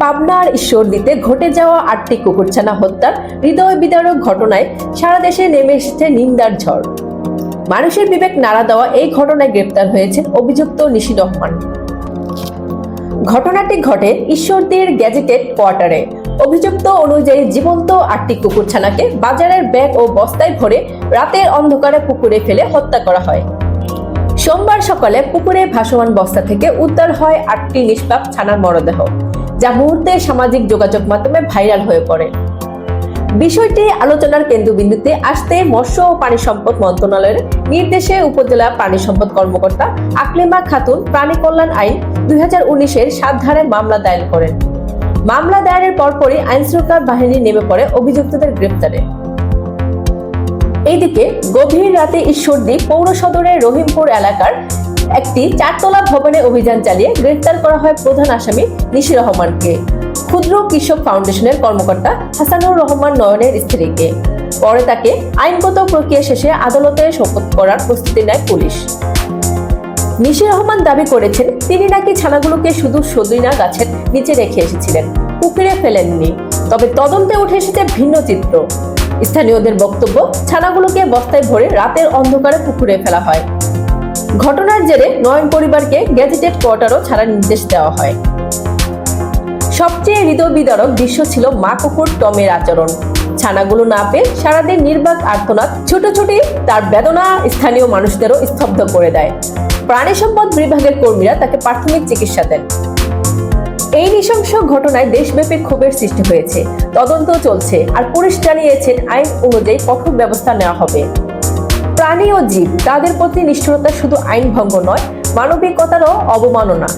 পাবনার ঈশ্বরদীতে ঘটে যাওয়া আটটি কুকুরছানা হত্যার হৃদয় বিদারক ঘটনায় সারা দেশে নেমে এসেছে নিন্দার ঝড়। মানুষের বিবেক নাড়া দেওয়া এই ঘটনায় গ্রেপ্তার হয়েছেন অভিযুক্ত নিশি রহমান। ঘটনাটি ঘটে ঈশ্বরদীর গ্যাজেটেড কোয়ার্টারে। অভিযুক্ত অনুযায়ী জীবন্ত আটটি কুকুরছানাকে বাজারের ব্যাগ ও বস্তায় ভরে রাতের অন্ধকারে পুকুরে ফেলে হত্যা করা হয়। সোমবার সকালে পুকুরে ভাসমান বস্তা থেকে উদ্ধার হয় আটটি নিষ্পাপ ছানার মরদেহ। যা মুহূর্তে সামাজিক যোগাযোগ মাধ্যমে ভাইরাল হয়ে পড়ে। বিষয়টি আলোচনার কেন্দ্রবিন্দুতে আসতে মৎস্য ও পানি সম্পদ মন্ত্রণালয়ের নির্দেশে উপজেলা পানি সম্পদ কর্মকর্তা আকলিমা খাতুন প্রাণী কল্যাণ আইন দুই হাজার উনিশের সাত ধারায় মামলা দায়ের করেন। মামলা দায়েরের পরপরই আইন শৃঙ্খলা বাহিনী নেমে পড়ে অভিযুক্তদের গ্রেপ্তারে। এইদিকে গভীর রাতে ঈশ্বরদী পৌর সদরের রহিমপুর এলাকার একটি চারতলা ভবনে অভিযান চালিয়ে গ্রেফতার করা হয় প্রধান আসামি নিশি রহমানকে। ক্ষুদ্র কৃষক ফাউন্ডেশনের কর্মকর্তা হাসানুর রহমান নয়নের স্ত্রীকে। পরে তাকে আইনগত প্রক্রিয়া শেষে আদালতে শপথ করার প্রস্তুতি নেয় পুলিশ। নিশি রহমান দাবি করেছেন, তিনি নাকি ছানাগুলোকে শুধু সদিনা গাছের নিচে রেখে এসেছিলেন, পুকুরে ফেলেননি। তবে তদন্তে উঠে এসেছে ভিন্ন চিত্র। স্থানীয়দের বক্তব্য, ছানাগুলোকে বস্তায় ভরে রাতের অন্ধকারে পুকুরে ফেলা হয়। ঘটনার জেরে নয়ন পরিবারকে গ্যাজেটেড কোয়ার্টারও ছাড়ার নির্দেশ দেওয়া হয়। সবচেয়ে হৃদয় বিদারক দৃশ্য ছিল মা কুকুর টমের আচরণ। ছানাগুলো না পেয়ে সারাদিন নির্বাক আর্তনাদ ছুটোছুটি তার বেদনা স্থানীয় মানুষদেরও স্তব্ধ করে দেয়। প্রাণী সম্পদ বিভাগের কর্মীরা তাকে প্রাথমিক চিকিৎসা দেন। এই নৃশংস ঘটনায় দেশব্যাপী ক্ষোভের সৃষ্টি হয়েছে। তদন্ত চলছে আর পুলিশ জানিয়েছেন আইন অনুযায়ী কঠোর ব্যবস্থা নেওয়া হবে। প্রাণী ও জীব তাদের প্রতি নিষ্ঠুরতা শুধু আইন ভঙ্গ নয় মানবিকতারও অবমাননা।